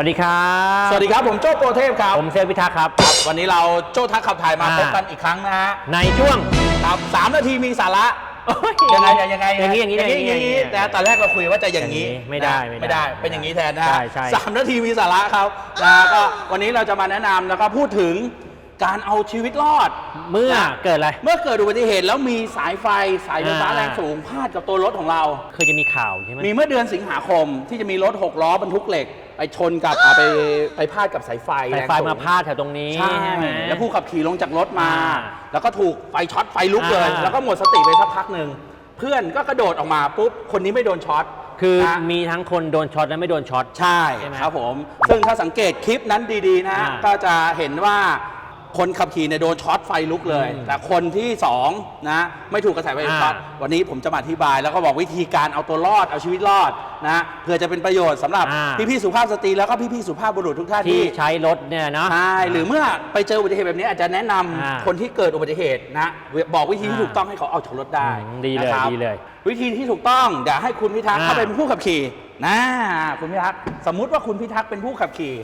วัสดีครับ สวัสดีครับ ผมโจ้โปรเทพครับ ผมเซลพิทักษ์ครับครับ วันนี้เราโจ้ทักขับถ่ายมาอ่า พบกันอีกครั้งนะฮะในช่วง ครับสามนาทีมีสาระโอ้ยังไงยังไงอย่างนี้อย่างนี้อย่างนี้อย่างนี้แต่ตอนแรกเราคุยว่าจะอย่างนี้อย่างนี้ไม่ได้นะไม่ได้ไม่ได้เป็นอย่างนี้แทนนะฮะใช่ใช่สามนาทีมีสาระครับนะก็วันนี้เราจะมาแนะนำแล้วก็พูดถึงการเอาชีวิตรอดเมื่อนะเกิดอะไรเมื่อเกิดอุบัติเหตุแล้วมีสายไฟสายไฟฟ้าอ่า แรงสูงพาดกับตัวรถของเรา เคยจะมีข่าวใช่ไหม มีเมื่อเดือนสิงหาคมที่จะมีรถหกล้อบรรทุกเหล็ก ไปชนกับอ่าไปไปพาดกับสายไฟสายไฟแรงสูงมาพาดแถวตรงนี้ใช่ใช่ไหม แล้วผู้ขับขี่ลงจากรถมา อ่าแล้วก็ถูกไฟช็อตไฟลุกเลย อ่า แล้วก็หมดสติไปสักพักหนึ่งเพื่อนก็กระโดดออกมาปุ๊บคนนี้ไม่โดนช็อตคือนะ มีทั้งคนโดนช็อตและไม่โดนช็อต ใช่ใช่ไหมครับผม ซึ่งถ้าสังเกตคลิปนั้นดี ๆ นะ อ่าก็จะเห็นว่า คนขับขี่เนี่ยโดนช็อตไฟลุกเลย อืมแต่คนที่สองนะไม่ถูกกระแสไฟช็อตอ่าวันนี้ผมจะมาอธิบาย แล้วก็บอกวิธีการเอาตัวรอดเอาชีวิตรอดนะเพื่อจะเป็นประโยชน์สำหรับอ่า พี่ๆสุภาพสตรีแล้วก็พี่ๆสุภาพบุรุษทุกท่านที่ที่ ใช้รถเนี่ยเนาะใช่หรือเมื่อไปเจออุบัติเหตุแบบนี้อาจจะแนะนำอ่าคนที่เกิดอุบัติเหตุนะบอกวิธีที่อ่าถูกต้องให้เขาเอาจากรถได้อืมดีเลยนะครับดีเลยวิธีที่ถูกต้องเดี๋ยวให้คุณพิทักษ์อ่า เข้าไปเป็นผู้ขับขี่นะคุณพิทักษ์สมมุติว่าคุณพิทักษ์เป็นผู้ขับขี่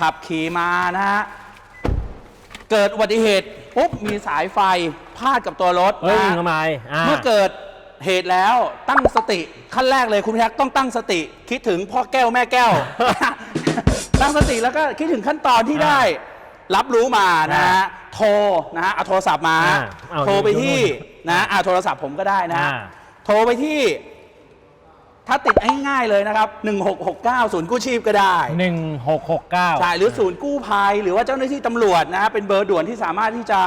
ขับขี่มานะฮะ เกิดอุบัติเหตุปุ๊บมีสายไฟพาดกับตัวรถเฮ้ยนะทำไมอ่า เมื่อเกิดเหตุแล้วตั้งสติ ขั้นแรกเลยคุณพิทักษ์ต้องตั้งสติ คิดถึงพ่อแก้วแม่แก้ว ตั้งสติแล้วก็คิดถึงขั้นตอนที่อ่าได้ รับรู้มานะฮะอ่าโทรนะฮะเอาโทรศัพท์มา อ่าเอาโทรไปที่ดูนะอ่าโทรศัพท์ผมก็ได้นะฮะอ่า โทรไปที่ ถ้าติดง่ายๆเลยนะครับ 1669 ศูนย์กู้ชีพก็ได้หนึ่งหกหกเก้าใช่หรือศูนย์กู้ภัย หรือว่าเจ้าหน้าที่ตำรวจนะฮะเป็นเบอร์ด่วนที่สามารถที่จะ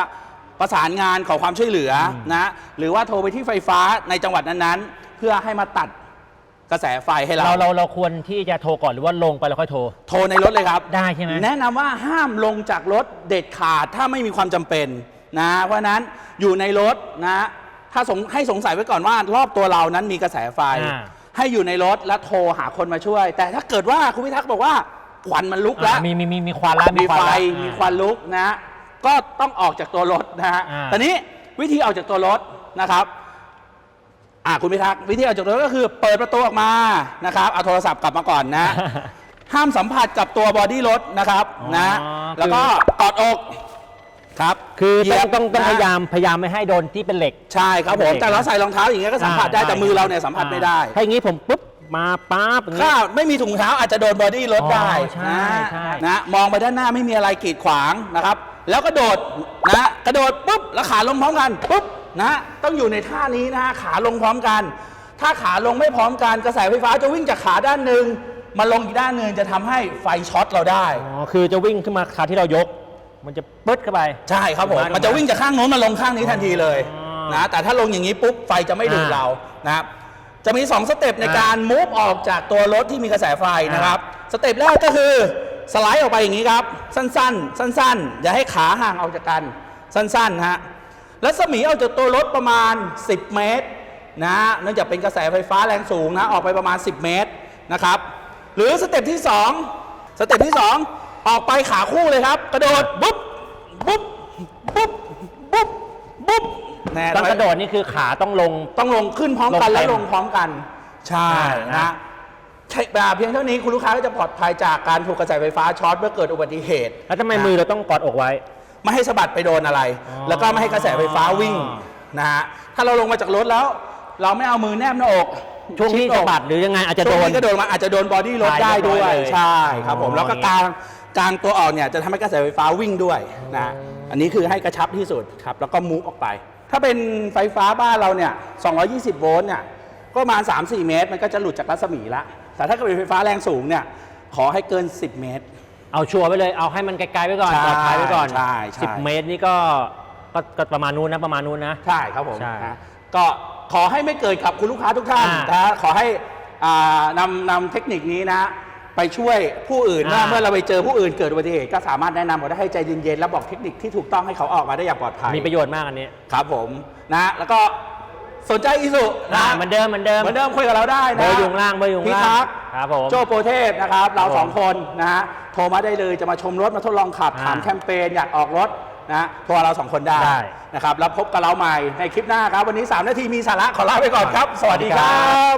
ประสานงานขอความช่วยเหลือนะหรือว่าโทรไปที่ไฟฟ้าในจังหวัดนั้นๆ เพื่อให้มาตัดกระแสไฟให้เรา เราเราเราควรที่จะโทรก่อนหรือว่าลงไปแล้วค่อยโทร โทรในรถเลยครับ ได้ใช่ไหม แนะนำว่าห้ามลงจากรถเด็ดขาดถ้าไม่มีความจำเป็นนะ เพราะฉะนั้นอยู่ในรถนะ ถ้าสงให้สงสัยไว้ก่อนว่ารอบตัวเรานั้นมีกระแสไฟ อ่า ให้อยู่ในรถและโทรหาคนมาช่วย แต่ถ้าเกิดว่าคุณพิทักษ์บอกว่าควันมันลุกแล้ว อ่ามีมีมีมีควันแล้วมีควันไฟแล้วมีอ่าควันลุกนะก็ต้องออกจากตัวรถนะฮะอ่า ตอนนี้วิธีออกจากตัวรถนะครับอ่าคุณพิทักษ์วิธีออกจากตัวรถก็คือ เปิดประตูออกมานะครับเอาโทรศัพท์กลับมาก่อนนะห้ามสัมผัสกับตัวบอดี้รถนะครับอ๋อนะคือแล้วก็กอดอก ครับคือเหยีต้ยอบงต้องต้องนะ พยายามพยายามไม่ให้โดนที่เป็นเหล็ก ใช่ครับผมเป็นเหล็กแต่เราใส่รองเท้าอย่างเงี้ยก็สัมผัสได้แต่มือเราเนี่ยสัมผัสไม่ได้ถ้าอย่างนี้ผมปุ๊บมาปั๊บอย่างถ้านี้ไม่มีถุงเท้าอาจจะโดนบอดี้รถอ๋อได้ใช่นะใช่ นะมองไปด้านหน้าไม่มีอะไรกีดขวางนะครับ แล้วกระโดดนะกระโดดปุ๊บแล้วขาลงพร้อมกันปุ๊บนะต้องอยู่ในท่านี้นะขาลงพร้อมกัน ถ้าขาลงไม่พร้อมกันกระแสไฟฟ้าจะวิ่งจากขาด้านหนึ่งมาลงอีกด้านหนึ่งจะทำให้ไฟช็อตเราได้ อ๋อคือจะวิ่งขึ้นมาขาที่เรายก มันจะปึ๊ดเข้าไป ใช่ครับผมถูกไหมมันจะวิ่งจากข้างโน้นมาลงข้างนี้ทันทีเลยอ๋อนะ แต่ถ้าลงอย่างนี้ปุ๊บไฟจะไม่ดูดอ่าเรานะครับ จะมี 2 สเต็ปในอ่าการมูฟออกจากตัวรถที่มีกระแสไฟนะครับ สเต็ปแรกก็คือสไลด์ออกไปอย่างนี้ครับ สั้นๆ สั้นๆ อย่าให้ขาห่างออกจากกัน สั้นๆ ฮะแล้วสมีออกจากตัวรถประมาณ 10 เมตรนะเนื่องจากเป็นกระแสไฟฟ้าแรงสูงนะ ออกไปประมาณ 10 เมตรนะครับ หรือสเต็ปที่ 2 สเต็ปที่ 2 ออกไปขาคู่เลยครับ กระโดดปุ๊บปุ๊บปุ๊บปุ๊บปุ๊บแน่ตอนกระโดดนี่คือขาต้องลง ต้องลงขึ้นพร้อมกันลงเต็มและลงพร้อมกัน ใช่อ่านะนะใช่เพียงเท่านี้คุณลูกค้าก็จะปลอดภัยจากการถูกกระแสไฟฟ้าช็อตเมื่อเกิดอุบัติเหตุ แล้วทำไมนะมือเราต้องกอดอกไว้ ไม่ให้สะบัดไปโดนอะไรอ๋อแล้วก็ไม่ให้กระแสไฟฟ้าวิ่งนะฮะถ้าเราลงมาจากรถแล้ว เราไม่เอามือแนบหน้าอกช่วงที่ชิดอกสะบัดหรือยังไงอาจจะช่โดวงนนี้ก็โดนมาอาจจะโดนบอดี้รถตายได้เรียบร้ด้อวยยเลยใช่ครับผมอ๋อแล้วก็กลาง กลางตัวออกเนี่ยจะทำให้กระแสไฟฟ้าวิ่งด้วยนะอันนี้คือให้กระชับที่สุดครับแล้วก็มูฟออกไป ถ้าเป็นไฟฟ้าบ้านเราเนี่ย 220 โวลต์เนี่ยก็ประมาณ3-4 เมตร มันก็จะหลุดจากรัศมีละ แต่ถ้าเกิดเป็นไฟฟ้าแรงสูงเนี่ยขอให้เกิน 10 เมตร เอาชัวร์ไว้เลย เอาให้มันไกลๆไว้ก่อนใช่ปลอดภัยไว้ก่อนใช่ใช่ สิบเมตรนี่ก็ก็ก็ประมาณนู้นนะประมาณนู้นนะ ใช่ครับผมใช่นะก็ขอให้ไม่เกิดกับคุณลูกค้าทุกท่านอ่าน นะขอให้อ่านำนำเทคนิคนี้นะ ไปช่วยผู้อื่นอ่า ว่าเมื่อเราไปเจอผู้อื่นเกิดอุบัติเหตุก็สามารถแนะนำเขาได้ให้ใจเย็นๆแล้วบอกเทคนิคที่ถูกต้องให้เขาออกมาได้อย่างปลอดภัยมีประโยชน์มากอันนี้ครับผมนะแล้วก็สนใจอีสุอ่านะเหมือนเดิมเหมือนเดิมเหมือนเดิมคุยกับเราได้เบนะอร์อยู่ข้างล่างเบอร์อยู่ข้างพี่ล่างทักษ์ครับผม โจโปรเทพนะครับ เราครับผมสองคนนะฮะโทรมาได้เลยจะมาชมรถมาทดลองขับ อ่าถามแคมเปญอยากออกรถนะโทรเราสองคนได้ได้ นะครับแล้วพบกับเราใหม่ในคลิปหน้าครับ วันนี้ 3 นาทีมีสาระขอลาไปก่อนครับ สวัสดีคสวัสดีรัครับบ